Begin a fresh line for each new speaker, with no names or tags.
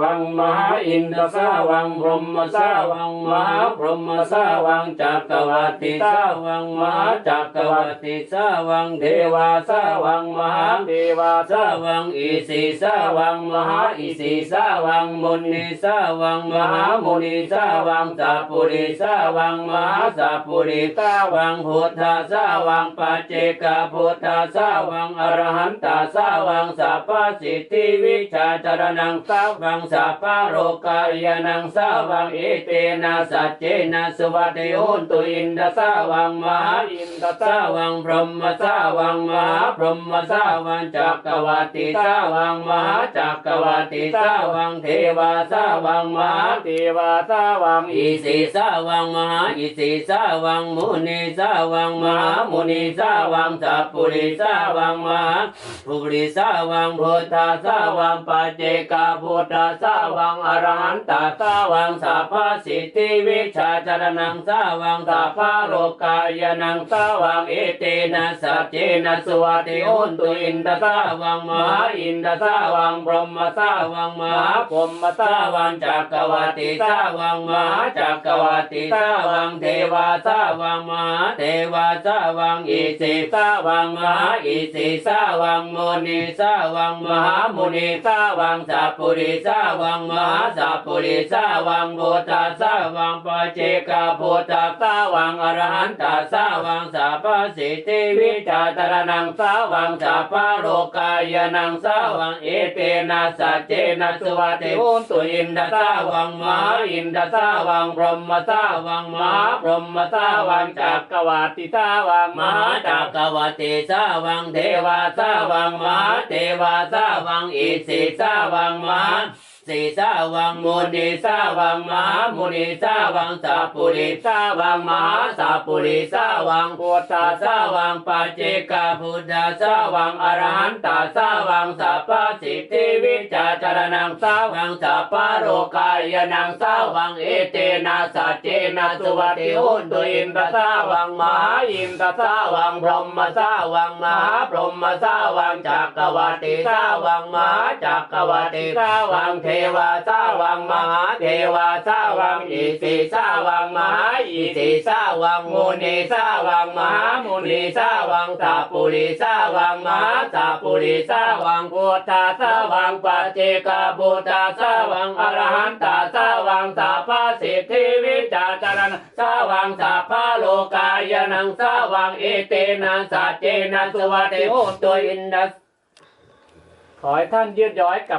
วังมหาอินทสาวังพรหมสาวังมหาพรหมสาวังจักรวาติสาวังมหาจักรวาติสาวังเทวาสาวังมหาเทวาสาวังอิสีสาวังมหาอิสีสาวังมุนีสาวังมหามุนีสาวังสัพปุริสาวังมหาสัพปุริสาวังพุทธาสาวังปัจเจกพุทธาสาวังอรหันตาสาวังสัพพสิทธิวิชาจรณังสาวังสัพพโรกายนังสาวังเอเตนะสัจเจนะสวัสดิโอนตุอินทสาวังมหาอินทสาวังพรหมสาวังมหาพรหมสาวังจักรวาติสาวังมหาจักรวาติสาวังเทวาสาวังมหาเทวาสาวังอิสีสาวังมหาอิสีสาวังมุนีสาวังมหามุนีสาวังสัพปุริสาวังมหาปุริสาวังพุทธาสาวังปัจเจกพุทธาสาวังอรหันตาสาวังสัพพสิทธิวิชาจรณังสาวังสัพพโลกายนังสาวังเอเตนะสัจเจนะสวัสดิโอนตุอินทสาวังมหาอินทสาวังพรหมสาวังมหาพรหมสาวังจักรวาติสาวังมหาจักรวาติสาวังเทวาสาวังมหาเทวาสาวังอิสิสาวังมหาอิสิสาวังมุนีสาวังมหามุนีสาวังสัพปุริสาวังมหาสัพปุริสาวังพุทธาสาวังปจเจกพุทธาสาวังอรหันตาสาวังสัพพสิทธิวิชาตรนังสาวังสัพพโลกายนังสาวังเอเตนะสัจเจนะสวัสดิโอนตุอินทสาวังมหาอินทสาวังพรหมสาวังมหาพรหมสาวังจักรวาติสาวังมหาจักรวาติสาวังเทวาสาวังมหาเทวาสาวังอิสิสาวังมหา สีสาวังมุนีสาวังมหามุนีสาวังสัพปุริสาวังมหาสัพปุริสาวังพุทธาสาวังปัจเจกาพุทธาสาวังอรหันตาสาวังสัพพสิทธิวิจาจรณังสาวังสัพพโรกายนังสาวังเอเตนะสัจเจนะสุวัติโอตุอินทสาวังมหาอินทสาวังพรหมสาวังมหาพรหมสาวังจักรวาติสาวังมหาจักรวาติสาวังเทวาสาวังมหาเทวาสาวังอิสิสาวังมหาอิสิสาวังมุนีสาวังมหามุนีสาวังสัพปุริสาวังมหาสัพปุริสาวังพุทธาสาวังปัจเจกพุทธาสาวังอรหันตาสาวังสัพพสิทธิวิจาจารณสาวังสัพพโลกายนังสาวังเอเตนะสัจเจนะสวัสดิโอตัวอินดัสขอให้ท่านยืดย้อยกับ